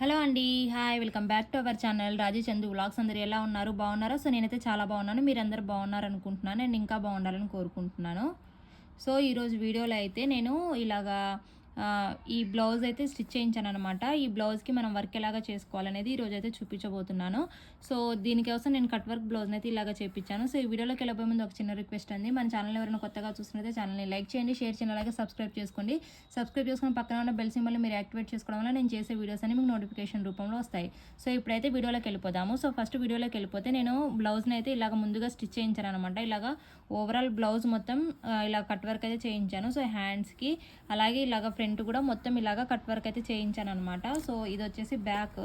Hello అండి hi welcome back to our channel. Raji Chandu vlogs అందరు ఎలా ఉన్నారు? బాగున్నారా? సో నేనైతే చాలా బాగున్నాను. మీరు అందరు బాగున్నారు అనుకుంటున్నాను నేను ఇంకా బాగుండాలని కోరుకుంటున్నాను. సో ఈరోజు వీడియోలో అయితే నేను ఇలాగా ఈ బ్లౌజ్ అయితే స్టిచ్ చేయించాను అనమాట ఈ బ్లౌజ్కి మనం వర్క్ ఎలాగా చేసుకోవాలనేది ఈరోజు అయితే చూపించబోతున్నాను. సో దీనికోసం నేను కట్ వర్క్ బ్లౌజ్ అయితే ఇలాగా చేయించాను సో ఈ వీడియోలోకి వెళ్ళబోయే ముందు ఒక చిన్న రిక్వెస్ట్ అండి. మన ఛానల్ ఎవరైనా కొత్తగా చూస్తున్నైతే ఛానల్ని లైక్ చేయండి షేర్ చేయండి అలాగే సబ్స్క్రైబ్ చేసుకోండి. సబ్స్క్రైబ్ చేసుకుని పక్కన ఉన్న బెల్ సింబల్ మీరు యాక్టివేట్ చేసుకోవడం వల్ల నేను చేసే వీడియోస్ అన్ని మీకు నోటిఫికేషన్ రూపంలో వస్తాయి. సో ఇప్పుడైతే వీడియోలోకి వెళ్ళిపోదాము. సో ఫస్ట్ వీడియోలోకి వెళ్ళిపోతే నేను బ్లౌజ్ని అయితే ఇలాగ ముందుగా స్టిచ్ చేయించాను అనమాట ఇలాగ ఓవరాల్ బ్లౌజ్ మొత్తం ఇలా కట్ వర్క్ అయితే చేయించాను. సో హ్యాండ్స్కి అలాగే ఇలాగ ఫ్రంట్ కూడా మొత్తం ఇలాగా కట్ వర్క్ అయితే చేయించాను అనమాట సో ఇది వచ్చేసి బ్యాక్.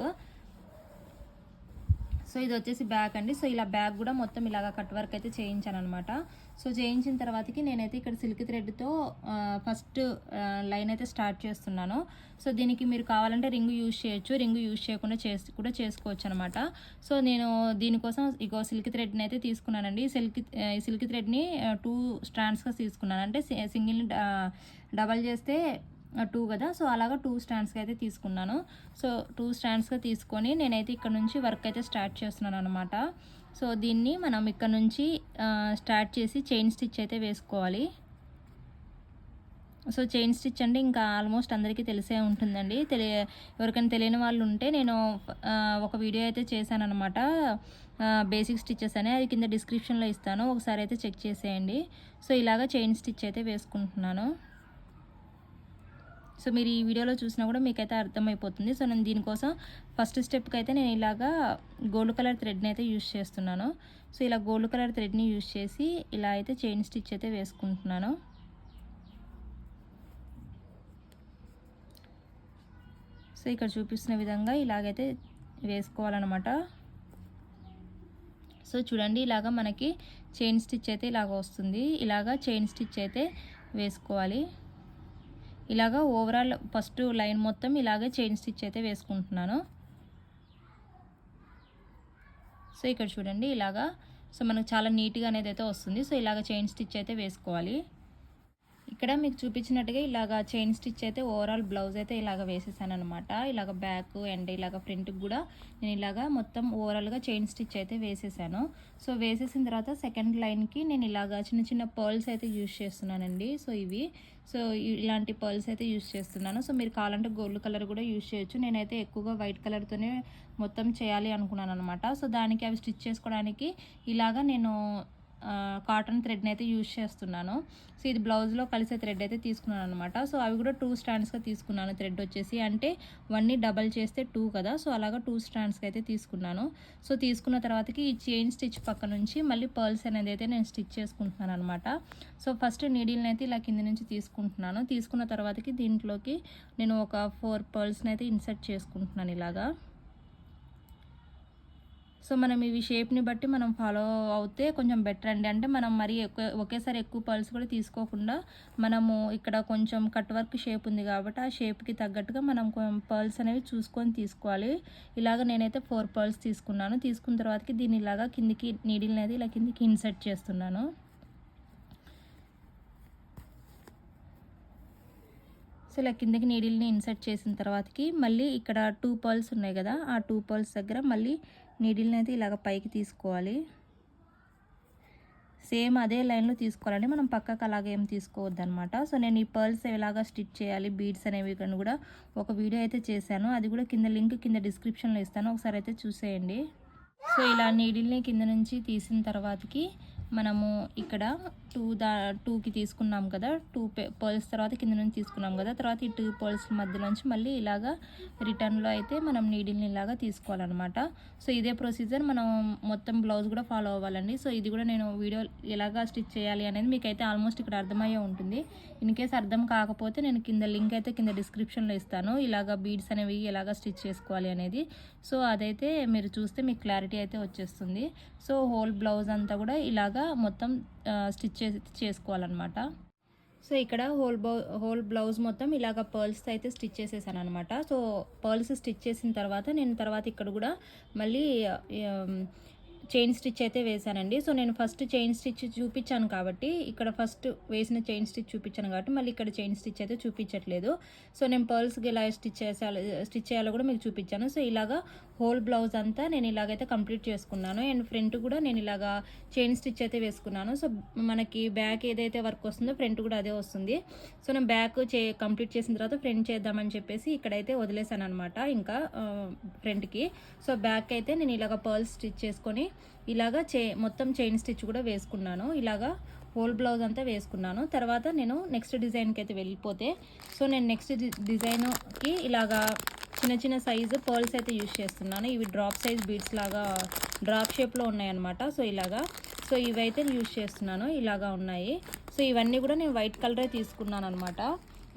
సో ఇది వచ్చేసి బ్యాక్ అండి. సో ఇలా బ్యాగ్ కూడా మొత్తం ఇలాగ కట్ వర్క్ అయితే చేయించాను అనమాట సో చేయించిన తర్వాతకి నేనైతే ఇక్కడ సిల్క్ థ్రెడ్తో ఫస్ట్ లైన్ అయితే స్టార్ట్ చేస్తున్నాను. సో దీనికి మీరు కావాలంటే రింగ్ యూజ్ చేయొచ్చు. రింగ్ యూజ్ చేయకుండా చేసి కూడా చేసుకోవచ్చు అనమాట సో నేను దీనికోసం ఇగో సిల్క్ థ్రెడ్ని అయితే తీసుకున్నానండి. సిల్క్ ఈ సిల్క్ థ్రెడ్ని టూ స్ట్రాండ్స్గా తీసుకున్నాను. అంటే సింగిల్ డబల్ చేస్తే టూ కదా. సో అలాగా టూ స్టాండ్స్కి అయితే తీసుకున్నాను. సో టూ స్టాండ్స్గా తీసుకొని నేనైతే ఇక్కడ నుంచి వర్క్ అయితే స్టార్ట్ చేస్తున్నాను అనమాట సో దీన్ని మనం ఇక్కడ నుంచి స్టార్ట్ చేసి చైన్ స్టిచ్ అయితే వేసుకోవాలి. సో చైన్ స్టిచ్ అంటే ఇంకా ఆల్మోస్ట్ అందరికీ తెలిసే ఉంటుందండి. తెలియ ఎవరికైనా తెలియని వాళ్ళు ఉంటే నేను ఒక వీడియో అయితే చేశానమాట బేసిక్ స్టిచ్చెస్ అని. అది కింద డిస్క్రిప్షన్లో ఇస్తాను. ఒకసారి అయితే చెక్ చేసేయండి. సో ఇలాగ చైన్ స్టిచ్ అయితే వేసుకుంటున్నాను. సో మీరు ఈ వీడియోలో చూసినా కూడా మీకైతే అర్థమైపోతుంది. సో నేను దీనికోసం ఫస్ట్ స్టెప్కి అయితే నేను ఇలాగా గోల్డ్ కలర్ థ్రెడ్ని అయితే యూస్ చేస్తున్నాను. సో ఇలా గోల్డ్ కలర్ థ్రెడ్ని యూస్ చేసి ఇలా అయితే చైన్ స్టిచ్ అయితే వేసుకుంటున్నాను. సో ఇక్కడ చూపిస్తున్న విధంగా ఇలాగైతే వేసుకోవాలన్నమాట. సో చూడండి ఇలాగా మనకి చైన్ స్టిచ్ అయితే ఇలాగ వస్తుంది. ఇలాగా చైన్ స్టిచ్ అయితే వేసుకోవాలి. ఇలాగా ఓవరాల్ ఫస్ట్ లైన్ మొత్తం ఇలాగే చైన్ స్టిచ్ అయితే వేసుకుంటున్నాను. సో ఇక్కడ చూడండి ఇలాగా సో మనకు చాలా నీట్గా అనేది అయితే వస్తుంది. సో ఇలాగ చైన్ స్టిచ్ అయితే వేసుకోవాలి. ఇక్కడ మీకు చూపించినట్టుగా ఇలాగ చైన్ స్టిచ్ అయితే ఓవరాల్ బ్లౌజ్ అయితే ఇలాగ వేసేసాను అనమాట ఇలాగ బ్యాక్ అండ్ ఇలాగ ఫ్రంట్కి కూడా నేను ఇలాగ మొత్తం ఓవరాల్గా చైన్ స్టిచ్ అయితే వేసేసాను. సో వేసేసిన తర్వాత సెకండ్ లైన్కి నేను ఇలాగ చిన్న చిన్న పర్ల్స్ అయితే యూస్ చేస్తున్నానండి. సో ఇవి. సో ఇలాంటి పర్ల్స్ అయితే యూస్ చేస్తున్నాను. సో మీరు కావాలంటే గోల్డ్ కలర్ కూడా యూస్ చేయొచ్చు. నేనైతే ఎక్కువగా వైట్ కలర్తోనే మొత్తం చేయాలి అనుకున్నాను అనమాట సో దానికి అవి స్టిచ్ చేసుకోవడానికి ఇలాగా నేను కాటన్ థ్రెడ్ని అయితే యూజ్ చేస్తున్నాను. సో ఇది బ్లౌజ్లో కలిసే థ్రెడ్ అయితే తీసుకున్నాను అనమాట సో అవి కూడా టూ స్టాండ్స్గా తీసుకున్నాను థ్రెడ్ వచ్చేసి. అంటే వన్ని డబల్ చేస్తే టూ కదా. సో అలాగా టూ స్టాండ్స్కి అయితే తీసుకున్నాను. సో తీసుకున్న తర్వాతకి ఈ చైన్ స్టిచ్ పక్క నుంచి మళ్ళీ పర్ల్స్ అనేది అయితే నేను స్టిచ్ చేసుకుంటున్నాను అనమాట సో ఫస్ట్ నీడిల్ని అయితే ఇలా కింద నుంచి తీసుకుంటున్నాను. తీసుకున్న తర్వాతకి దీంట్లోకి నేను ఒక ఫోర్ పర్ల్స్ని అయితే ఇన్సర్ట్ చేసుకుంటున్నాను ఇలాగా. సో మనం ఇవి షేప్ని బట్టి మనం ఫాలో అవుతే కొంచెం బెటర్ అండి. అంటే మనం మరీ ఎక్కువ ఒకేసారి ఎక్కువ పర్ల్స్ కూడా తీసుకోకుండా మనము ఇక్కడ కొంచెం కట్ వర్క్ షేప్ ఉంది కాబట్టి ఆ షేప్కి తగ్గట్టుగా మనం పర్ల్స్ అనేవి చూసుకొని తీసుకోవాలి. ఇలాగ నేనైతే ఫోర్ పర్ల్స్ తీసుకున్నాను. తీసుకున్న తర్వాతకి దీన్ని ఇలాగా కిందికి నీడిల్ని అయితే ఇలా కిందికి ఇన్సర్ట్ చేస్తున్నాను. సో ఇలా కిందకి నీడిల్ని ఇన్సర్ట్ చేసిన తర్వాతకి మళ్ళీ ఇక్కడ టూ పర్ల్స్ ఉన్నాయి కదా ఆ టూ పర్ల్స్ దగ్గర మళ్ళీ నీడిల్ని అయితే ఇలాగ పైకి తీసుకోవాలి. సేమ్ అదే లైన్లో తీసుకోవాలండి మనం పక్కకు అలాగే ఏం తీసుకోవద్దు అనమాట సో నేను ఈ పర్ల్స్ ఎలాగా స్టిచ్ చేయాలి బీడ్స్ అనేవి కానీ కూడా ఒక వీడియో అయితే చేశాను. అది కూడా కింద లింక్ కింద డిస్క్రిప్షన్లో ఇస్తాను ఒకసారి అయితే చూసేయండి. సో ఇలా నీడిల్ని కింద నుంచి తీసిన తర్వాతకి మనము ఇక్కడ టూ దా టూకి తీసుకున్నాం కదా. టూ పర్ల్స్ తర్వాత కింద నుంచి తీసుకున్నాం కదా. తర్వాత ఈ టూ పర్ల్స్ మధ్యలోంచి మళ్ళీ ఇలాగా రిటర్న్లో అయితే మనం నీడిల్ని ఇలాగా తీసుకోవాలన్నమాట. సో ఇదే ప్రొసీజర్ మనం మొత్తం బ్లౌజ్ కూడా ఫాలో అవ్వాలండి. సో ఇది కూడా నేను వీడియో ఎలాగా స్టిచ్ చేయాలి అనేది మీకైతే ఆల్మోస్ట్ ఇక్కడ అర్థమయ్యే ఉంటుంది. ఇన్ కేస్ అర్థం కాకపోతే నేను కింద లింక్ అయితే కింద డిస్క్రిప్షన్లో ఇస్తాను. ఇలాగా బీడ్స్ అనేవి ఎలాగా స్టిచ్ చేసుకోవాలి అనేది. సో అదైతే మీరు చూస్తే మీకు క్లారిటీ అయితే వచ్చేస్తుంది. సో హోల్ బ్లౌజ్ అంతా కూడా ఇలాగా మొత్తం స్టిచ్ చేసి చేసుకోవాలన్నమాట. సో ఇక్కడ హోల్ బౌ హోల్ బ్లౌజ్ మొత్తం ఇలాగ పర్ల్స్ అయితే స్టిచ్ చేసేసాను అనమాట సో పర్ల్స్ స్టిచ్ చేసిన తర్వాత నేను తర్వాత ఇక్కడ కూడా మళ్ళీ చైన్ స్టిచ్ అయితే వేశానండి. సో నేను ఫస్ట్ చైన్ స్టిచ్ చూపించాను కాబట్టి ఇక్కడ ఫస్ట్ వేసిన చైన్ స్టిచ్ చూపించాను కాబట్టి మళ్ళీ ఇక్కడ చైన్ స్టిచ్ అయితే చూపించట్లేదు. సో నేను పర్ల్స్కి ఎలా స్టిచ్ చేసే స్టిచ్ చేయాలో కూడా మీకు చూపించాను. సో ఇలాగా హోల్ బ్లౌజ్ అంతా నేను ఇలాగైతే కంప్లీట్ చేసుకున్నాను. అండ్ ఫ్రంట్ కూడా నేను ఇలాగా చైన్ స్టిచ్ అయితే వేసుకున్నాను. సో మనకి బ్యాక్ ఏదైతే వర్క్ వస్తుందో ఫ్రంట్ కూడా అదే వస్తుంది. సో నేను బ్యాక్ చే కంప్లీట్ చేసిన తర్వాత ఫ్రంట్ చేద్దామని చెప్పేసి ఇక్కడైతే వదిలేసాను అనమాట ఇంకా ఫ్రంట్కి. సో బ్యాక్ అయితే నేను ఇలాగ పర్ల్ స్టిచ్ చేసుకొని ఇలాగా చే మొత్తం చైన్ స్టిచ్ కూడా వేసుకున్నాను. ఇలాగా హోల్ బ్లౌజ్ అంతా వేసుకున్నాను. తర్వాత నేను నెక్స్ట్ డిజైన్కి అయితే వెళ్ళిపోతే సో నేను నెక్స్ట్ డిజైన్కి ఇలాగా చిన్న చిన్న సైజు పర్ల్స్ అయితే యూజ్ చేస్తున్నాను. ఇవి డ్రాప్ సైజ్ బీడ్స్ లాగా డ్రాప్ షేప్లో ఉన్నాయన్నమాట. సో ఇలాగా సో ఇవైతే యూజ్ చేస్తున్నాను. ఇలాగా ఉన్నాయి. సో ఇవన్నీ కూడా నేను వైట్ కలరే తీసుకున్నాను అనమాట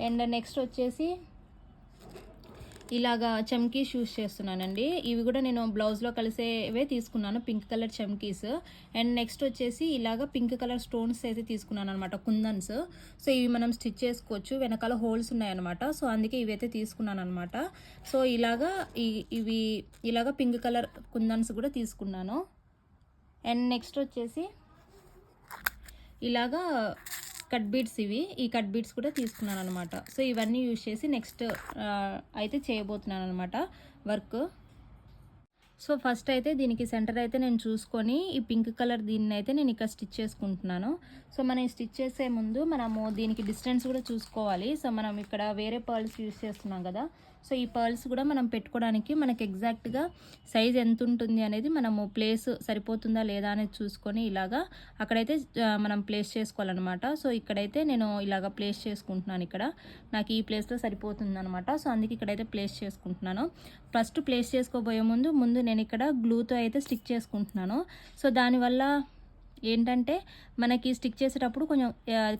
అండ్ నెక్స్ట్ వచ్చేసి ఇలాగా చమ్కీస్ యూస్ చేస్తున్నానండి. ఇవి కూడా నేను బ్లౌజ్లో కలిసేవే తీసుకున్నాను పింక్ కలర్ చమ్కీస్. అండ్ నెక్స్ట్ వచ్చేసి ఇలాగ పింక్ కలర్ స్టోన్స్ అయితే తీసుకున్నాను అనమాట కుందన్స్. సో ఇవి మనం స్టిచ్ చేసుకోవచ్చు. వెనకాల హోల్స్ ఉన్నాయన్నమాట. సో అందుకే ఇవి అయితే తీసుకున్నాను అనమాట సో ఇలాగా ఇవి ఇలాగ పింక్ కలర్ కుందన్స్ కూడా తీసుకున్నాను. అండ్ నెక్స్ట్ వచ్చేసి ఇలాగా కట్ బీడ్స్ ఇవి. ఈ కట్ బీడ్స్ కూడా తీసుకున్నాను అనమాట సో ఇవన్నీ యూజ్ చేసి నెక్స్ట్ అయితే చేయబోతున్నాను అనమాట వర్క్. సో ఫస్ట్ అయితే దీనికి సెంటర్ అయితే నేను చూసుకొని ఈ పింక్ కలర్ దీన్ని అయితే నేను ఇక్కడ స్టిచ్ చేసుకుంటున్నాను. సో మనం స్టిచ్ చేసే ముందు మనము దీనికి డిస్టెన్స్ కూడా చూసుకోవాలి. సో మనం ఇక్కడ వేరే పర్ల్స్ యూస్ చేస్తున్నాం కదా. సో ఈ పర్ల్స్ కూడా మనం పెట్టుకోవడానికి మనకి ఎగ్జాక్ట్గా సైజ్ ఎంత ఉంటుంది అనేది మనము ప్లేస్ సరిపోతుందా లేదా అనేది చూసుకొని ఇలాగా అక్కడైతే మనం ప్లేస్ చేసుకోవాలన్నమాట. సో ఇక్కడైతే నేను ఇలాగ ప్లేస్ చేసుకుంటున్నాను ఇక్కడ. నాకు ఈ ప్లేస్లో సరిపోతుంది అనమాట సో అందుకే ఇక్కడైతే ప్లేస్ చేసుకుంటున్నాను. ఫస్ట్ ప్లేస్ చేసుకోబోయే ముందు ముందు నేను ఇక్కడ గ్లూతో అయితే స్టిక్ చేసుకుంటున్నాను. సో దానివల్ల ఏంటంటే మనకి స్టిక్ చేసేటప్పుడు కొంచెం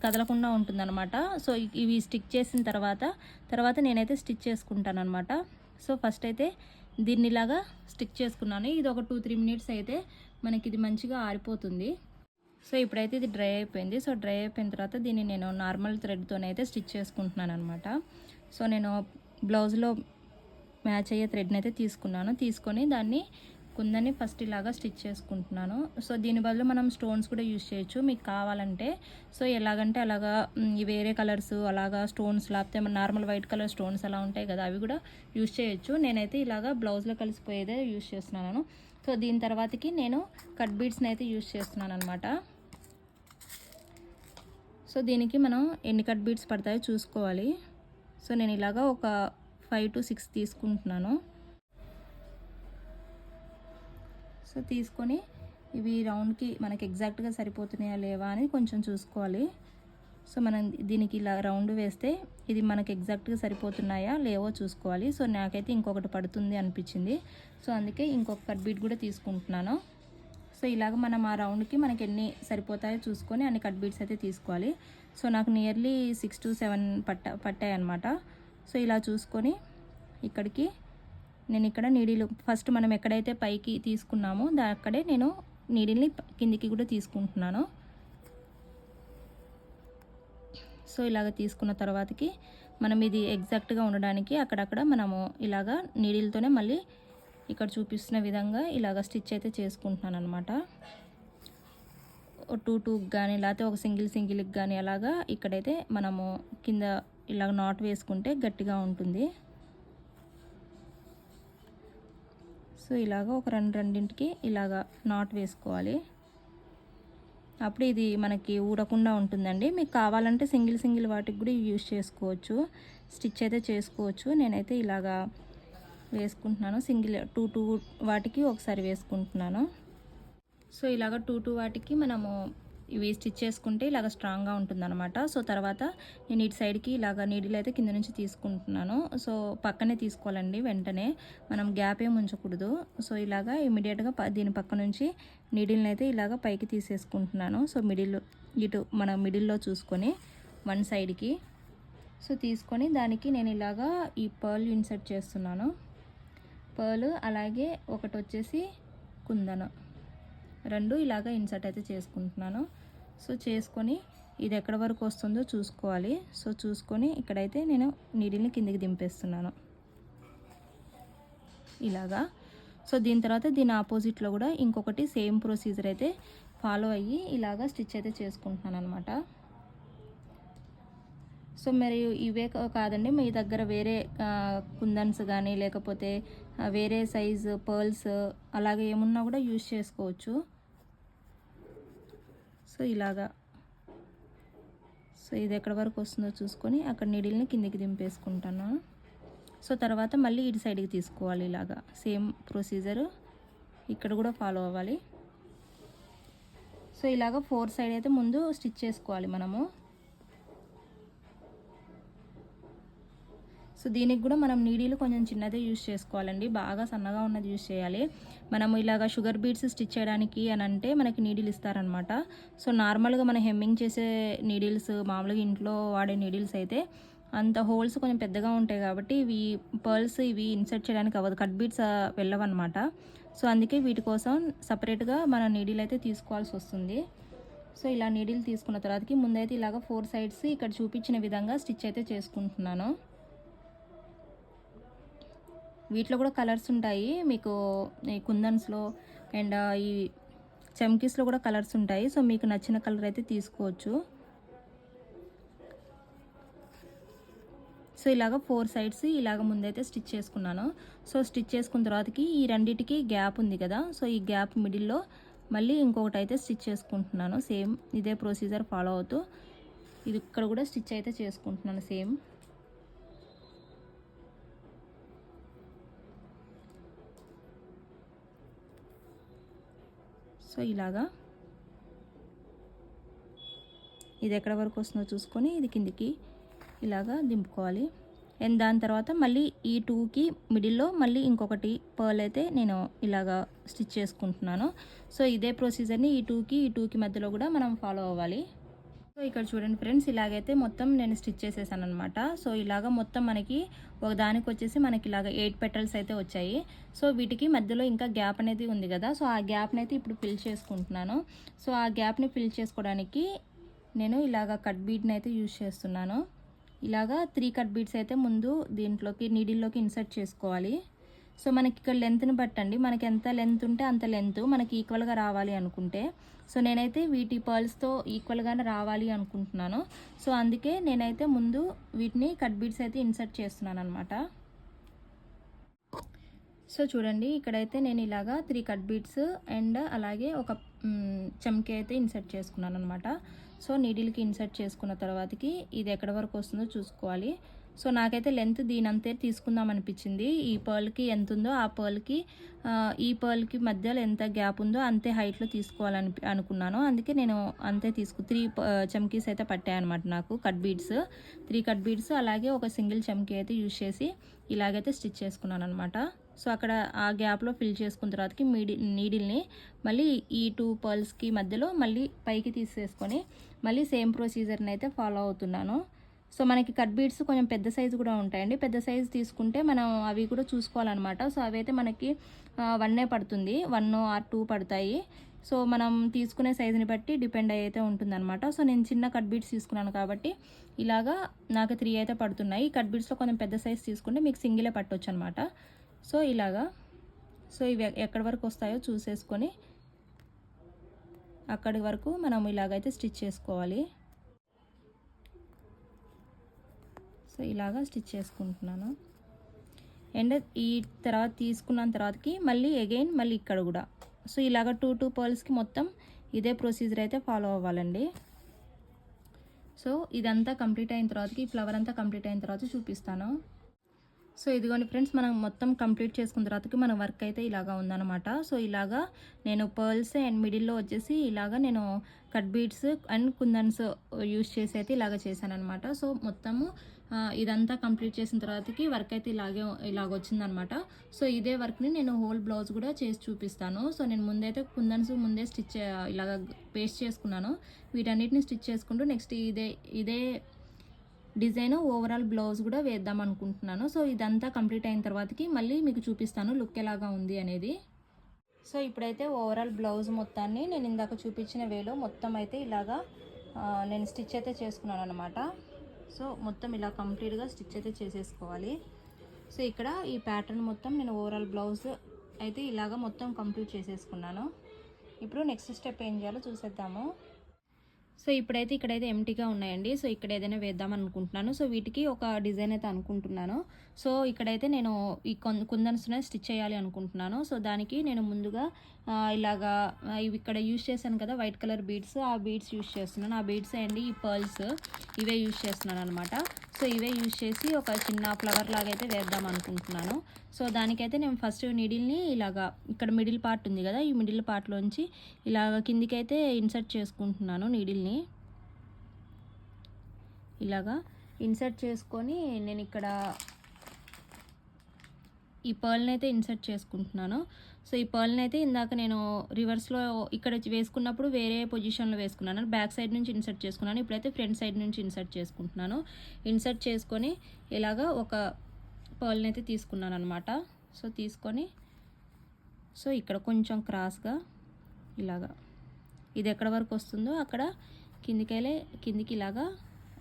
కదలకుండా ఉంటుందన్నమాట. సో ఇవి స్టిక్ చేసిన తర్వాత తర్వాత నేనైతే స్టిచ్ చేసుకుంటాను అనమాట సో ఫస్ట్ అయితే దీన్నిలాగా స్టిక్ చేసుకున్నాను. ఇది ఒక టూ త్రీ మినిట్స్ అయితే మనకి ఇది మంచిగా ఆరిపోతుంది. సో ఇప్పుడైతే ఇది డ్రై అయిపోయింది. సో డ్రై అయిపోయిన తర్వాత దీన్ని నేను నార్మల్ థ్రెడ్తోనైతే స్టిచ్ చేసుకుంటున్నాను అనమాట సో నేను బ్లౌజ్లో మ్యాచ్ అయ్యే థ్రెడ్ని అయితే తీసుకున్నాను. తీసుకొని దాన్ని కుందని ఫస్ట్ ఇలాగా స్టిచ్ చేసుకుంటున్నాను. సో దీని బదులు మనం స్టోన్స్ కూడా యూజ్ చేయొచ్చు. మీకు కావాలంటే సో ఎలాగంటే అలాగా వేరే కలర్స్ అలాగా స్టోన్స్ లేకపోతే నార్మల్ వైట్ కలర్ స్టోన్స్ అలా ఉంటాయి కదా అవి కూడా యూజ్ చేయొచ్చు. నేనైతే ఇలాగా బ్లౌజ్లో కలిసిపోయేదే యూజ్ చేస్తున్నాను. సో దీని తర్వాతకి నేను కట్ బీడ్స్ని అయితే యూజ్ చేస్తున్నాను అనమాట సో దీనికి మనం ఎన్ని కట్ బీడ్స్ పడతాయో చూసుకోవాలి. సో నేను ఇలాగా ఒక ఫైవ్ టు సిక్స్ తీసుకుంటున్నాను. సో తీసుకొని ఇవి రౌండ్కి మనకి ఎగ్జాక్ట్గా సరిపోతున్నాయా లేవా అని కొంచెం చూసుకోవాలి. సో మనం దీనికి ఇలా రౌండ్ వేస్తే ఇది మనకి ఎగ్జాక్ట్గా సరిపోతున్నాయా లేవో చూసుకోవాలి. సో నాకైతే ఇంకొకటి పడుతుంది అనిపించింది. సో అందుకే ఇంకొక కట్ బీట్ కూడా తీసుకుంటున్నాను. సో ఇలాగ మనం ఆ రౌండ్కి మనకి ఎన్ని సరిపోతాయో చూసుకొని అన్ని కట్ బీట్స్ అయితే తీసుకోవాలి. సో నాకు నియర్లీ సిక్స్ టు సెవెన్ పట్ట పట్టాయి అనమాట సో ఇలా చూసుకొని ఇక్కడికి నేను ఇక్కడ నీడిలు ఫస్ట్ మనం ఎక్కడైతే పైకి తీసుకున్నామో దా అక్కడే నేను నీడిల్ని కిందికి కూడా తీసుకుంటున్నాను. సో ఇలాగ తీసుకున్న తర్వాతకి మనం ఇది ఎగ్జాక్ట్గా ఉండడానికి అక్కడక్కడ మనము ఇలాగ నీడిల్తోనే మళ్ళీ ఇక్కడ చూపిస్తున్న విధంగా ఇలాగ స్టిచ్ అయితే చేసుకుంటున్నాను అనమాట టూ టూకి కానీ లేకపోతే ఒక సింగిల్ సింగిల్కి కానీ అలాగా ఇక్కడైతే మనము కింద ఇలాగ నాట్ వేసుకుంటే గట్టిగా ఉంటుంది. సో ఇలాగ ఒక రెండు రెండింటికి ఇలాగ నాట్ వేసుకోవాలి. అప్పుడు ఇది మనకి ఊడకుండా ఉంటుందండి. మీకు కావాలంటే సింగిల్ సింగిల్ వాటికి కూడా యూజ్ చేసుకోవచ్చు. స్టిచ్ అయితే చేసుకోవచ్చు. నేనైతే ఇలాగా వేసుకుంటున్నాను. సింగిల్ టూ టూ వాటికి ఒకసారి వేసుకుంటున్నాను. సో ఇలాగ టూ టూ వాటికి మనము ఇవి స్టిచ్ చేసుకుంటే ఇలాగ స్ట్రాంగ్గా ఉంటుందన్నమాట. సో తర్వాత నేను ఇటు సైడ్కి ఇలాగ నీడిల్ అయితే కింద నుంచి తీసుకుంటున్నాను. సో పక్కనే తీసుకోవాలండి వెంటనే. మనం గ్యాప్ ఏమి ఉంచకూడదు. సో ఇలాగ ఇమీడియట్గా దీని పక్క నుంచి నీడిల్ని అయితే ఇలాగ పైకి తీసేసుకుంటున్నాను. సో మిడిల్ ఇటు మన మిడిల్లో చూసుకొని వన్ సైడ్కి సో తీసుకొని దానికి నేను ఇలాగా ఈ పర్ల్ ఇన్సర్ట్ చేస్తున్నాను. పర్ల్ అలాగే ఒకటి వచ్చేసి కుందను. రెండు ఇలాగ ఇన్సర్ట్ అయితే చేసుకుంటున్నాను. సో చేసుకొని ఇది ఎక్కడ వరకు వస్తుందో చూసుకోవాలి. సో చూసుకొని ఇక్కడైతే నేను నీడిల్ని కిందికి దింపేస్తున్నాను. ఇలాగా. సో దీని తర్వాత దీని ఆపోజిట్లో కూడా ఇంకొకటి సేమ్ ప్రొసీజర్ అయితే ఫాలో అయ్యి ఇలాగా స్టిచ్ అయితే చేసుకుంటున్నాను అనమాట సో మరి ఇవే కాదండి మీ దగ్గర వేరే కుందన్స్ కానీ లేకపోతే వేరే సైజు పర్ల్స్ అలాగే ఏమున్నా కూడా యూజ్ చేసుకోవచ్చు. సో ఇలాగా. సో ఇది ఎక్కడి వరకు వస్తుందో చూసుకొని అక్కడ నీడిల్ని కిందికి దింపేసుకుంటాను. సో తర్వాత మళ్ళీ ఇటు సైడ్కి తీసుకోవాలి ఇలాగా. Same procedure. ఇక్కడ కూడా ఫాలో అవ్వాలి. సో ఇలాగ ఫోర్ సైడ్ అయితే ముందు స్టిచ్ చేసుకోవాలి మనము. సో దీనికి కూడా మనం నీడీలు కొంచెం చిన్నదే యూస్ చేసుకోవాలండి. బాగా సన్నగా ఉన్నది యూస్ చేయాలి. మనం ఇలాగ షుగర్ బీడ్స్ స్టిచ్ చేయడానికి అని అంటే మనకి నీడిల్ ఇస్తారనమాట సో నార్మల్గా మనం హెమ్మింగ్ చేసే నీడిల్స్ మామూలుగా ఇంట్లో వాడే నీడిల్స్ అయితే అంత హోల్స్ కొంచెం పెద్దగా ఉంటాయి కాబట్టి ఇవి పర్ల్స్ ఇవి ఇన్సర్ట్ చేయడానికి అవ్వదు. Cut beads వెళ్ళవన్నమాట. సో అందుకే వీటి కోసం సపరేట్గా మన నీడిల్ అయితే తీసుకోవాల్సి వస్తుంది. సో ఇలా నీడిల్ తీసుకున్న తర్వాతకి ముందైతే ఇలాగ ఫోర్ సైడ్స్ ఇక్కడ చూపించిన విధంగా స్టిచ్ అయితే చేసుకుంటున్నాను. వీటిలో కూడా కలర్స్ ఉంటాయి. మీకు ఈ కుందన్స్లో అండ్ ఈ చమ్కీస్లో కూడా కలర్స్ ఉంటాయి. సో మీకు నచ్చిన కలర్ అయితే తీసుకోవచ్చు. సో ఇలాగ ఫోర్ సైడ్స్ ఇలాగ ముందైతే స్టిచ్ చేసుకున్నాను. సో స్టిచ్ చేసుకున్న తర్వాతకి ఈ రెండింటికి గ్యాప్ ఉంది కదా. సో ఈ గ్యాప్ మిడిల్లో మళ్ళీ ఇంకొకటి అయితే స్టిచ్ చేసుకుంటున్నాను. సేమ్ ఇదే ప్రొసీజర్ ఫాలో అవుతూ ఇది ఇక్కడ కూడా స్టిచ్ అయితే చేసుకుంటున్నాను సేమ్. సో ఇలాగా. ఇది ఎక్కడ వరకు వస్తుందో చూసుకొని ఇది కిందికి ఇలాగా దింపుకోవాలి. అండ్ దాని తర్వాత మళ్ళీ ఈ టూకి మిడిల్లో మళ్ళీ ఇంకొకటి పర్ల్ అయితే నేను ఇలాగా స్టిచ్ చేసుకుంటున్నాను. సో ఇదే ప్రొసీజర్ని ఈ టూకి ఈ టూకి మధ్యలో కూడా మనం ఫాలో అవ్వాలి. సో ఇక్కడ చూడండి ఫ్రెండ్స్ ఇలాగైతే మొత్తం నేను స్టిచ్ చేసేసాను అనమాట సో ఇలాగ మొత్తం మనకి ఒక దానికి వచ్చేసి మనకి ఇలాగ ఎయిట్ పెటల్స్ అయితే వచ్చాయి. సో వీటికి మధ్యలో ఇంకా గ్యాప్ అనేది ఉంది కదా సో ఆ గ్యాప్ని అయితే ఇప్పుడు ఫిల్ చేసుకుంటున్నాను. సో ఆ గ్యాప్ని ఫిల్ చేసుకోవడానికి నేను ఇలాగ కట్ బీడ్ని అయితే యూజ్ చేస్తున్నాను. ఇలాగా త్రీ కట్ బీడ్స్ అయితే ముందు దీంట్లోకి నీడిల్లోకి ఇన్సర్ట్ చేసుకోవాలి. సో మనకి ఇక్కడ లెంత్ని బట్టండి. మనకి ఎంత లెంత్ ఉంటే అంత లెంత్ మనకి ఈక్వల్గా రావాలి అనుకుంటే. సో నేనైతే వీటి పర్ల్స్తో ఈక్వల్గానే రావాలి అనుకుంటున్నాను. సో అందుకే నేనైతే ముందు వీటిని కట్ బీడ్స్ అయితే ఇన్సర్ట్ చేస్తున్నాను అనమాట సో చూడండి ఇక్కడైతే నేను ఇలాగా త్రీ కట్ బీడ్స్ అండ్ అలాగే ఒక మ్, అయితే ఇన్సర్ట్ చేసుకున్నాను అనమాట సో నీడిల్కి ఇన్సర్ట్ చేసుకున్న తర్వాతకి ఇది ఎక్కడ వరకు వస్తుందో చూసుకోవాలి. సో నాకైతే లెంత్ దీని అంతే తీసుకుందాం అనిపించింది ఈ పర్ల్కి ఎంత ఉందో ఆ పర్ల్కి ఈ పర్ల్కి మధ్యలో ఎంత గ్యాప్ ఉందో అంతే హైట్లో తీసుకోవాలని అనుకున్నాను. అందుకే నేను అంతే తీసుకు త్రీ చమ్కీస్ అయితే పట్టాయన్నమాట నాకు cut beads. Three cut beads అలాగే ఒక సింగిల్ చమ్కీ అయితే యూజ్ చేసి ఇలాగైతే స్టిచ్ చేసుకున్నాను అనమాట సో అక్కడ ఆ గ్యాప్లో ఫిల్ చేసుకున్న తర్వాతకి మీడి నీడిల్ని మళ్ళీ ఈ టూ పర్ల్స్కి మధ్యలో మళ్ళీ పైకి తీసేసుకొని మళ్ళీ సేమ్ ప్రొసీజర్ని అయితే ఫాలో అవుతున్నాను. సో మనకి కట్ బీడ్స్ కొంచెం పెద్ద సైజు కూడా ఉంటాయండి. పెద్ద సైజు తీసుకుంటే మనం అవి కూడా చూసుకోవాలన్నమాట. సో అవైతే మనకి వన్నే పడుతుంది. వన్ ఆర్ టూ పడతాయి. సో మనం తీసుకునే సైజుని బట్టి డిపెండ్ అయితే ఉంటుందన్నమాట. సో నేను చిన్న కట్ బీడ్స్ తీసుకున్నాను కాబట్టి ఇలాగా నాకు త్రీ అయితే పడుతున్నాయి. కట్ బీడ్స్లో కొంచెం పెద్ద సైజు తీసుకుంటే మీకు సింగిలే పట్టవచ్చు అనమాట సో ఇలాగా. సో ఇవి ఎక్కడి వరకు వస్తాయో చూసేసుకొని అక్కడి వరకు మనం ఇలాగైతే స్టిచ్ చేసుకోవాలి. సో ఇలాగా స్టిచ్ చేసుకుంటున్నాను. అండ్ ఈ తర్వాత తీసుకున్న తర్వాతకి మళ్ళీ అగైన్ మళ్ళీ ఇక్కడ కూడా. సో ఇలాగ టూ టూ పర్ల్స్కి మొత్తం ఇదే ప్రొసీజర్ అయితే ఫాలో అవ్వాలండి. సో ఇదంతా కంప్లీట్ అయిన తర్వాతకి ఈ ఫ్లవర్ అంతా కంప్లీట్ అయిన తర్వాత చూపిస్తాను. సో ఇదిగోండి ఫ్రెండ్స్ మనం మొత్తం కంప్లీట్ చేసుకున్న తర్వాతకి మన వర్క్ అయితే ఇలాగా ఉందన్నమాట. సో ఇలాగా నేను పర్ల్స్ అండ్ మిడిల్లో వచ్చేసి ఇలాగా నేను cut beads and kundans use చేసి అయితే ఇలాగ చేశాను అనమాట సో మొత్తము ఇదంతా కంప్లీట్ చేసిన తర్వాతకి వర్క్ అయితే ఇలాగే ఇలాగ వచ్చిందనమాట సో ఇదే వర్క్ని నేను హోల్ బ్లౌజ్ కూడా చేసి చూపిస్తాను. సో నేను ముందైతే కుందన్స్ ముందే స్టిచ్ ఇలాగ పేస్ట్ చేసుకున్నాను. వీటన్నిటిని స్టిచ్ చేసుకుంటూ నెక్స్ట్ ఇదే ఇదే డిజైన్ ఓవరాల్ బ్లౌజ్ కూడా వేద్దాం అనుకుంటున్నాను. సో ఇదంతా కంప్లీట్ అయిన తర్వాతకి మళ్ళీ మీకు చూపిస్తాను లుక్ ఎలాగా ఉంది అనేది. సో ఇప్పుడైతే ఓవరాల్ బ్లౌజ్ మొత్తాన్ని నేను ఇందాక చూపించిన వేలో మొత్తం అయితే ఇలాగా నేను స్టిచ్ అయితే చేసుకున్నాను అనమాట సో మొత్తం ఇలా కంప్లీట్గా స్టిచ్ అయితే చేసేసుకోవాలి. సో ఇక్కడ ఈ ప్యాటర్న్ మొత్తం నేను ఓవరాల్ బ్లౌజ్ అయితే ఇలాగ మొత్తం కంప్లీట్ చేసేసుకున్నాను. ఇప్పుడు నెక్స్ట్ స్టెప్ ఏం చేయాలో చూసేద్దాము. సో ఇప్పుడైతే ఇక్కడైతే ఎంటీగా ఉన్నాయండి. సో ఇక్కడ ఏదైనా వేద్దాం అనుకుంటున్నాను. సో వీటికి ఒక డిజైన్ అయితే అనుకుంటున్నాను. సో ఇక్కడైతే నేను ఈ కొన్ కుందన్స్నే స్టిచ్ చేయాలి అనుకుంటున్నాను. సో దానికి నేను ముందుగా ఇలాగా ఇవి ఇక్కడ యూజ్ చేశాను కదా వైట్ కలర్ బీడ్స్ ఆ బీడ్స్ యూజ్ చేస్తున్నాను. ఆ బీడ్స్ అండి ఈ పర్ల్స్ ఇవే యూజ్ చేస్తున్నాను అనమాట సో ఇవే యూజ్ చేసి ఒక చిన్న ఫ్లవర్ లాగా అయితే వేద్దాం అనుకుంటున్నాను. సో దానికైతే నేను ఫస్ట్ నీడిల్ని ఇలాగా ఇక్కడ మిడిల్ పార్ట్ ఉంది కదా ఈ మిడిల్ పార్ట్లోంచి ఇలాగ కిందికైతే ఇన్సర్ట్ చేసుకుంటున్నాను నీడిల్ని. ఇలాగా ఇన్సర్ట్ చేసుకొని నేను ఇక్కడ ఈ పర్ల్ని అయితే ఇన్సర్ట్ చేసుకుంటున్నాను. సో ఈ పర్ల్ని అయితే ఇందాక నేను రివర్స్లో ఇక్కడ వేసుకున్నప్పుడు వేరే పొజిషన్లో వేసుకున్నాను. బ్యాక్ సైడ్ నుంచి ఇన్సర్ట్ చేసుకున్నాను. ఇప్పుడైతే ఫ్రంట్ సైడ్ నుంచి ఇన్సర్ట్ చేసుకుంటున్నాను. ఇన్సర్ట్ చేసుకొని ఇలాగా ఒక పర్ల్ని అయితే తీసుకున్నాను అనమాట సో తీసుకొని సో ఇక్కడ కొంచెం క్రాస్గా ఇలాగా ఇది ఎక్కడ వరకు వస్తుందో అక్కడ కిందికెళ్ళే కిందికి ఇలాగా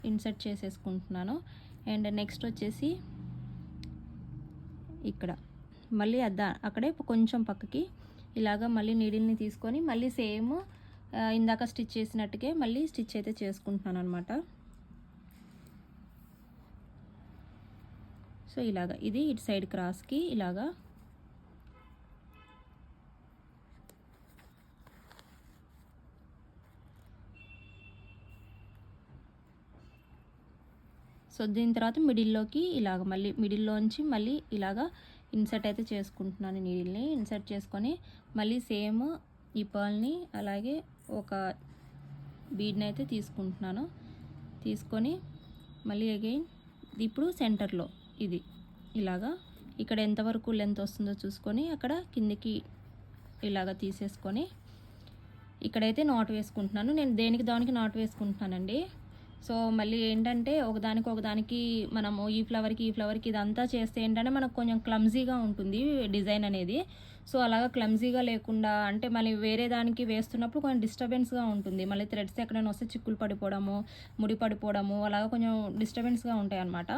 ఇన్సర్ట్ చేసేసుకుంటున్నాను. అండ్ నెక్స్ట్ వచ్చేసి ఇక్కడ. మళ్ళీ అద్ద అక్కడే కొంచెం పక్కకి ఇలాగ మళ్ళీ నీడిల్ని తీసుకొని మళ్ళీ సేమ్ ఇందాక స్టిచ్ చేసినట్టుగా మళ్ళీ స్టిచ్ అయితే చేసుకుంటున్నాను అనమాట సో ఇలాగ ఇది ఇటు సైడ్ క్రాస్కి ఇలాగా సో దీని తర్వాత మిడిల్లోకి ఇలాగ మళ్ళీ మిడిల్లోంచి మళ్ళీ ఇలాగా ఇన్సర్ట్ అయితే చేసుకుంటున్నాను నీడిల్ని. ఇన్సర్ట్ చేసుకొని మళ్ళీ సేమ్ ఈ పర్ల్ని అలాగే ఒక బీడ్ని అయితే తీసుకుంటున్నాను. తీసుకొని మళ్ళీ అగైన్ ఇప్పుడు సెంటర్లో ఇది ఇలాగా ఇక్కడ ఎంతవరకు లెంత్ వస్తుందో చూసుకొని అక్కడ కిందికి ఇలాగ తీసేసుకొని ఇక్కడైతే నాట్ వేసుకుంటున్నాను. నేను దేనికి దానికి నాట్ వేసుకుంటున్నానండి? సో మళ్ళీ ఏంటంటే ఒకదానికి ఒకదానికి మనము ఈ ఫ్లవర్కి ఈ ఫ్లవర్కి ఇదంతా చేస్తే ఏంటంటే మనకు కొంచెం క్లమ్జీగా ఉంటుంది డిజైన్ అనేది. సో అలాగా క్లమ్జీగా లేకుండా అంటే మళ్ళీ వేరే దానికి వేస్తున్నప్పుడు కొంచెం డిస్టర్బెన్స్గా ఉంటుంది. మళ్ళీ థ్రెడ్స్ ఎక్కడైనా వస్తే చిక్కులు పడిపోవడము ముడి పడిపోవడము అలాగా కొంచెం డిస్టర్బెన్స్గా ఉంటాయి అనమాట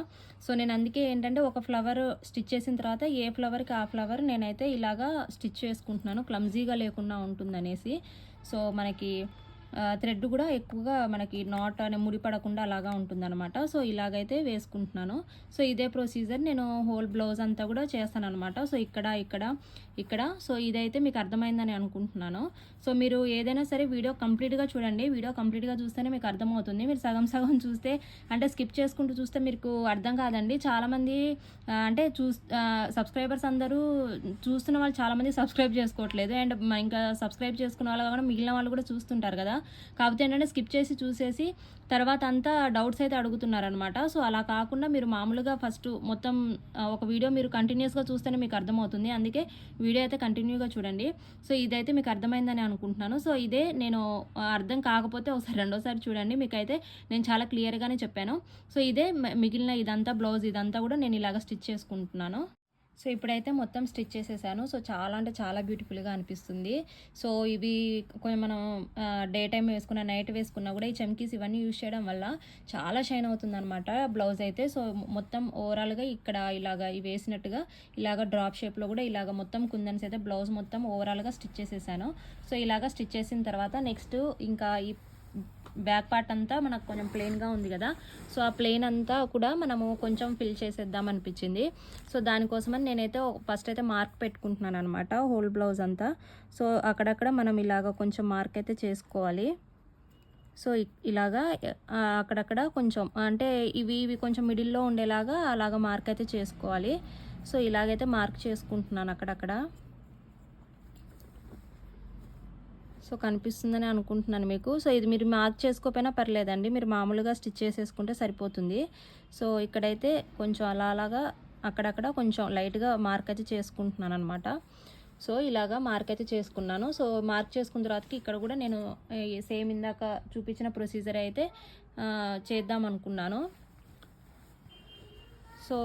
సో నేను అందుకే ఏంటంటే ఒక ఫ్లవర్ స్టిచ్ చేసిన తర్వాత ఏ ఫ్లవర్కి ఆ ఫ్లవర్ నేనైతే ఇలాగా స్టిచ్ చేసుకుంటున్నాను. క్లమ్జీగా లేకుండా ఉంటుందనేసి. సో మనకి థ్రెడ్ కూడా ఎక్కువగా మనకి నాట్ అనే ముడిపడకుండా అలాగా ఉంటుందన్నమాట. సో ఇలాగైతే వేసుకుంటున్నాను. సో ఇదే ప్రొసీజర్ నేను హోల్ బ్లౌజ్ అంతా కూడా చేస్తాను అనమాట సో ఇక్కడ ఇక్కడ ఇక్కడ. సో ఇదైతే మీకు అర్థమైందని అనుకుంటున్నాను. సో మీరు ఏదైనా సరే వీడియో కంప్లీట్గా చూడండి. వీడియో కంప్లీట్గా చూస్తేనే మీకు అర్థమవుతుంది. మీరు సగం సగం చూస్తే అంటే స్కిప్ చేసుకుంటూ చూస్తే మీకు అర్థం కాదండి. చాలామంది అంటే చూ సబ్స్క్రైబర్స్ అందరూ చూస్తున్న వాళ్ళు చాలామంది సబ్స్క్రైబ్ చేసుకోవట్లేదు. అండ్ ఇంకా సబ్స్క్రైబ్ చేసుకున్న వాళ్ళు కూడా మిగిలిన వాళ్ళు కూడా చూస్తుంటారు కదా. కాకపోతే ఏంటంటే స్కిప్ చేసి చూసేసి తర్వాత అంతా డౌట్స్ అయితే అడుగుతున్నారనమాట సో అలా కాకుండా మీరు మామూలుగా ఫస్ట్ మొత్తం ఒక వీడియో మీరు కంటిన్యూస్గా చూస్తేనే మీకు అర్థమవుతుంది. అందుకే వీడియో అయితే కంటిన్యూగా చూడండి. సో ఇదైతే మీకు అర్థమైందని అనుకుంటున్నాను. సో ఇదే నేను అర్థం కాకపోతే ఒకసారి రెండోసారి చూడండి. మీకైతే నేను చాలా క్లియర్గానే చెప్పాను. సో ఇదే మిగిలిన ఇదంతా బ్లౌజ్ ఇదంతా కూడా నేను ఇలాగ స్టిచ్ చేసుకుంటున్నాను. సో ఇప్పుడైతే మొత్తం స్టిచ్ చేసేసాను. సో చాలా అంటే చాలా బ్యూటిఫుల్గా అనిపిస్తుంది. సో ఇవి కొంచెం మనం డే టైం వేసుకున్న నైట్ వేసుకున్నా కూడా ఈ చమ్కీస్ ఇవన్నీ యూజ్ చేయడం వల్ల చాలా షైన్ అవుతుందనమాట బ్లౌజ్ అయితే. సో మొత్తం ఓవరాల్గా ఇక్కడ ఇలాగ ఇవి వేసినట్టుగా ఇలాగ డ్రాప్ షేప్లో కూడా ఇలాగ మొత్తం కుందన్స్ అయితే బ్లౌజ్ మొత్తం ఓవరాల్గా స్టిచ్ చేసేసాను. సో ఇలాగ స్టిచ్ చేసిన తర్వాత నెక్స్ట్ ఇంకా ఈ బ్యాక్ పార్ట్ అంతా మనకు కొంచెం ప్లెయిన్గా ఉంది కదా. సో ఆ ప్లెయిన్ అంతా కూడా మనము కొంచెం ఫిల్ చేసేద్దాం అనిపించింది. సో దానికోసమని నేనైతే ఫస్ట్ అయితే మార్క్ పెట్టుకుంటున్నాను అనమాట హోల్ బ్లౌజ్ అంతా. సో అక్కడక్కడ మనం ఇలాగ కొంచెం మార్క్ అయితే చేసుకోవాలి. సో ఇలాగా అక్కడక్కడ కొంచెం అంటే ఇవి ఇవి కొంచెం మిడిల్లో ఉండేలాగా అలాగ మార్క్ అయితే చేసుకోవాలి. సో ఇలాగైతే మార్క్ చేసుకుంటున్నాను అక్కడక్కడ. సో కనిపిస్తుందని అనుకుంటున్నాను మీకు. సో ఇది మీరు మార్క్ చేసుకోకపోయినా పర్లేదండి. మీరు మామూలుగా స్టిచ్ చేసేసుకుంటే సరిపోతుంది. సో ఇక్కడైతే కొంచెం అలా అలాగా అక్కడక్కడ కొంచెం లైట్గా మార్క్ అయితే చేసుకుంటున్నాను అనమాట సో ఇలాగా మార్క్ అయితే చేసుకున్నాను. సో మార్క్ చేసుకున్న తర్వాతకి ఇక్కడ కూడా నేను సేమ్ ఇందాక చూపించిన ప్రొసీజర్ అయితే చేద్దామనుకున్నాను చేద్దాం అనుకున్నాను. సో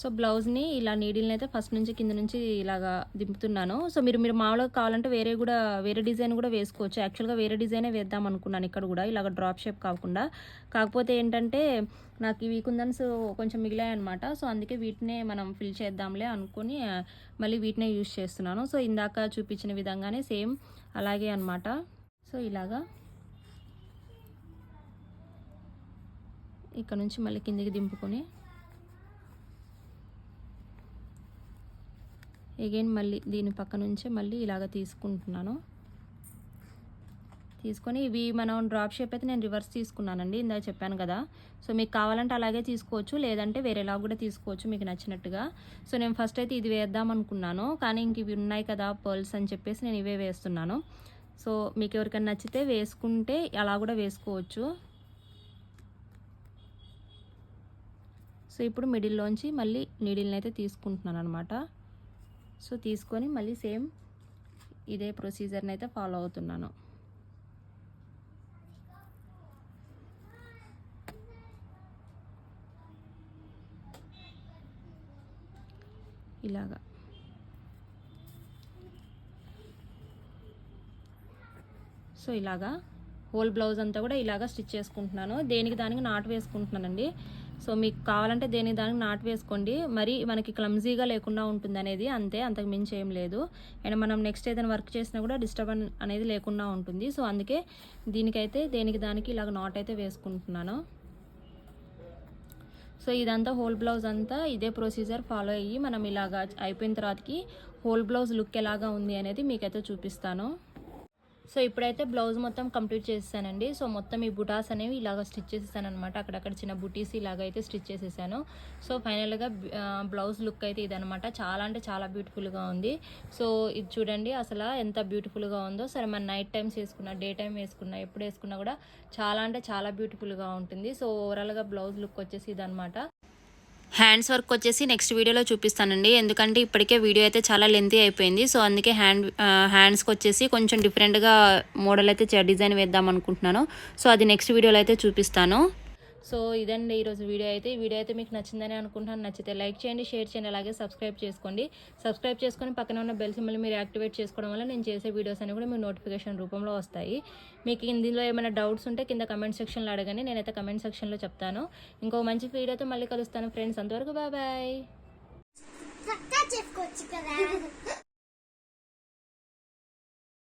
సో బ్లౌజ్ని ఇలా నీడిల్ని అయితే ఫస్ట్ నుంచి కింద నుంచి ఇలాగా దింపుతున్నాను. సో మీరు మీరు మామూలుగా కావాలంటే వేరే కూడా వేరే డిజైన్ కూడా వేసుకోవచ్చు. యాక్చువల్గా వేరే డిజైనే వేద్దాం అనుకున్నాను ఇక్కడ కూడా ఇలాగ డ్రాప్ షేప్ కాకుండా. కాకపోతే ఏంటంటే నాకు ఇవి కుందన్స్ కొంచెం మిగిలాయి అనమాట సో అందుకే వీటినే మనం ఫిల్ చేద్దాంలే అనుకుని మళ్ళీ వీటినే యూజ్ చేస్తున్నాను. సో ఇందాక చూపించిన విధంగానే సేమ్ అలాగే అనమాట సో ఇలాగా. ఇక్కడ నుంచి మళ్ళీ కిందికి దింపుకొని. అగైన్ మళ్ళీ దీని పక్క నుంచే మళ్ళీ ఇలాగ తీసుకుంటున్నాను. తీసుకొని ఇవి మనం డ్రాప్ షేప్ అయితే నేను రివర్స్ తీసుకున్నానండి ఇందాక చెప్పాను కదా. సో మీకు కావాలంటే అలాగే తీసుకోవచ్చు లేదంటే వేరేలా కూడా తీసుకోవచ్చు మీకు నచ్చినట్టుగా. సో నేను ఫస్ట్ అయితే ఇది వేద్దాం అనుకున్నాను కానీ ఇంక ఇవి ఉన్నాయి కదా పర్ల్స్ అని చెప్పేసి నేను ఇవే వేస్తున్నాను. సో మీకు ఎవరికైనా నచ్చితే వేసుకుంటే అలా కూడా వేసుకోవచ్చు. సో ఇప్పుడు మిడిల్లోంచి మళ్ళీ నీడిల్ని అయితే తీసుకుంటున్నాను అనమాట సో తీసుకొని మళ్ళీ సేమ్ ఇదే ప్రొసీజర్ని అయితే ఫాలో అవుతున్నాను. ఇలాగా. సో ఇలాగా హోల్ బ్లౌజ్ అంతా కూడా ఇలాగా స్టిచ్ చేసుకుంటున్నాను. దేనికి దానికి నాటు వేసుకుంటున్నానండి. సో మీకు కావాలంటే దేని దానికి నాటు వేసుకోండి. మరి మనకి క్లమ్జీగా లేకుండా ఉంటుంది అనేది అంతే అంతకు మించి ఏం లేదు. అండ్ మనం నెక్స్ట్ ఏదైనా వర్క్ చేసినా కూడా డిస్టర్బెన్స్ అనేది లేకుండా ఉంటుంది. సో అందుకే దీనికైతే దేనికి దానికి ఇలాగ నాట్ అయితే వేసుకుంటున్నాను. సో ఇదంతా హోల్ బ్లౌజ్ అంతా ఇదే ప్రొసీజర్ ఫాలో అయ్యి మనం ఇలాగా అయిపోయిన తర్వాతకి హోల్ బ్లౌజ్ లుక్ ఎలాగా ఉంది అనేది మీకైతే చూపిస్తాను. సో ఇప్పుడైతే బ్లౌజ్ మొత్తం కంప్లీట్ చేసేసానండి. సో మొత్తం ఈ బుటాస్ అనేవి ఇలాగ స్టిచ్ చేసేసాను అనమాట అక్కడక్కడ చిన్న బుటీస్ ఇలాగ అయితే స్టిచ్ చేసేసాను. సో ఫైనల్గా బ్లౌజ్ లుక్ అయితే ఇదనమాట చాలా అంటే చాలా బ్యూటిఫుల్గా ఉంది. సో ఇది చూడండి అసలు ఎంత బ్యూటిఫుల్గా ఉందో. సరే మన నైట్ టైమ్స్ వేసుకున్నా డే టైం వేసుకున్నా ఎప్పుడు వేసుకున్నా కూడా చాలా అంటే చాలా బ్యూటిఫుల్గా ఉంటుంది. సో ఓవరాల్గా బ్లౌజ్ లుక్ వచ్చేసి ఇదనమాట హ్యాండ్స్ వర్క్ వచ్చేసి నెక్స్ట్ వీడియోలో చూపిస్తానండి. ఎందుకంటే ఇప్పటికే వీడియో అయితే చాలా లెంతీ అయిపోయింది. సో అందుకే హ్యాండ్ హ్యాండ్స్కి వచ్చేసి కొంచెం డిఫరెంట్గా మోడల్ అయితే డిజైన్ వేద్దాం అనుకుంటున్నాను. సో అది నెక్స్ట్ వీడియోలో అయితే చూపిస్తాను. సో ఇదండి ఈరోజు వీడియో అయితే. ఈ వీడియో అయితే మీకు నచ్చిందని అనుకుంటున్నాను. నచ్చితే లైక్ చేయండి షేర్ చేయండి అలాగే సబ్స్క్రైబ్ చేసుకోండి. సబ్స్క్రైబ్ చేసుకొని పక్కన ఉన్న బెల్ సింబల్ మీరు యాక్టివేట్ చేసుకోవడం వల్ల నేను చేసే వీడియోస్ అన్ని కూడా మీకు నోటిఫికేషన్ రూపంలో వస్తాయి. మీకు ఇందులో ఏమైనా డౌట్స్ ఉంటే కింద కమెంట్ సెక్షన్లో అడగండి. నేనైతే కమెంట్ సెక్షన్లో చెప్తాను. ఇంకో మంచి వీడియోతో మళ్ళీ కలుస్తాను ఫ్రెండ్స్. అంతవరకు బాయ్ బాయ్. చెప్పుకోవచ్చు కదా.